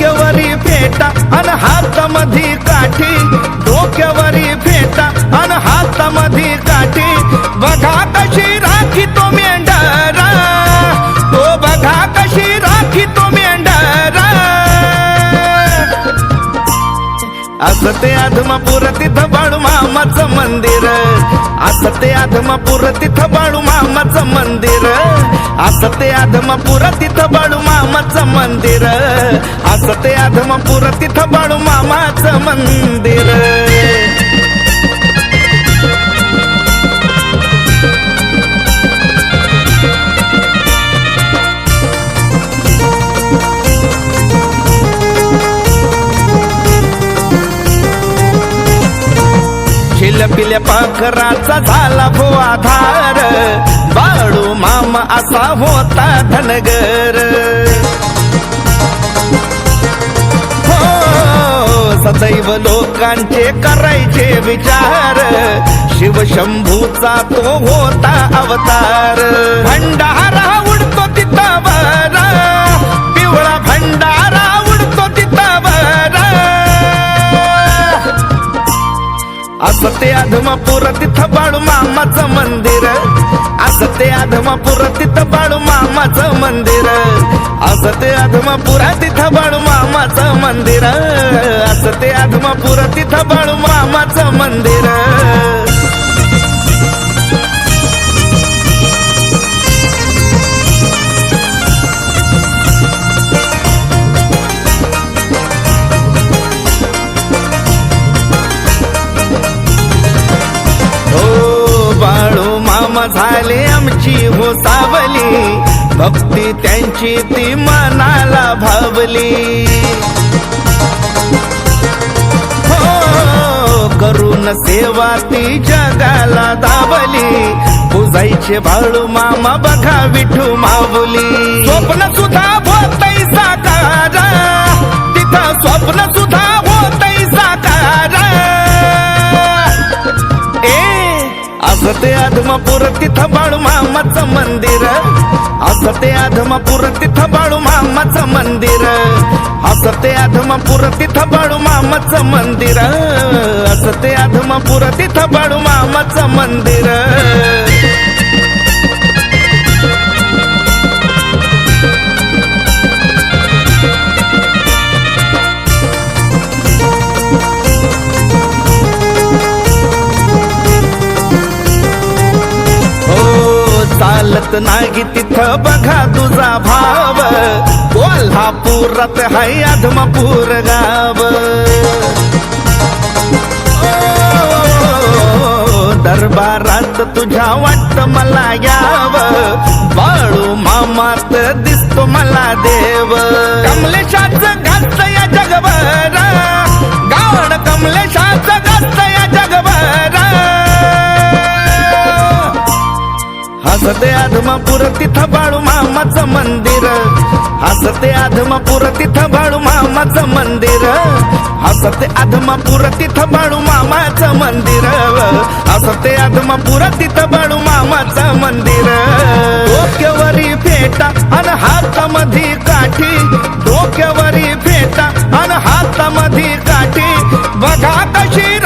डोक्यावरी फेटा अन हातामध्ये काठी. डोक्यावरी फेटा अन हातामध्ये काठी. बघा कशी राखी तो मेंढरा. तो बघा कशी राखी तो मेंढरा. असं ते आधमापूर तिथं बाळू मामाचं मंदिर. असं ते आधमापूर तिथं बाळू मामाचं मंदिर. असं ते आधमापूर तिथं बाळू मामाचं मंदिर. असं ते अधमापूर तिथं बाळू मामाचं मंदिर. पिल्या पाखराचा झाला भो आधार बाळू मामा असा होता धनगर. सदैव लोकांचे करायचे विचार. शिवशंभूचा तो होता अवतार. भंडारा उडतो तिथावर. पिवळा भंडारा उडतो तिथावर. असं ते अधमापूर तिथं बाळू मामाचं मंदिर. असं ते अधमापूर तिथं मंदिर. असं ते आधमापुरा तिथं बाळू मामाचं मंदिर. असं ते आधमापुरा तिथं बाळू मामाचं मंदिर. हो बाळू मामा झाले आमची हो सावली भक्ती त्यांची ती मनाला भावली. हो करून सेवा ती जगाला दावली. पुजायचे बाळू मामा बघा विठू माऊली. स्वप्न सुद्धा असं ते आधमापुर तिथं बाळू मामाचं मंदिर. असं ते आधमापुर तिथं बाळू मामाचं मंदिर. असं ते आधमापुर तिथं बाळू मामाचं मंदिर. असं ते आधमापुर तिथं बाळू मामाचं मंदिर. चालत नाही तिथं बघा तुझा भाव. कोल्हापुरात हाय आधमपूर गाव. दरबारात तुझ्या वाटत मला याव. बाळू मामात दिसतो मला देव. कमलेशाच घात या जगभर. हसते अधमापूर तिथं बाळू मामाचं मंदिर. हसते अधमापूर तिथं बाळू मामाचं मंदिर. हसते अधमापूर तिथं बाळू मामाचं मंदिर. हसते अधमापूर तिथं बाळू मामाचं मंदिर. डोक्यावरी फेटा आणि हातामध्ये काठी. डोक्यावरी फेटा आणि हातामध्ये काठी. बघा कशी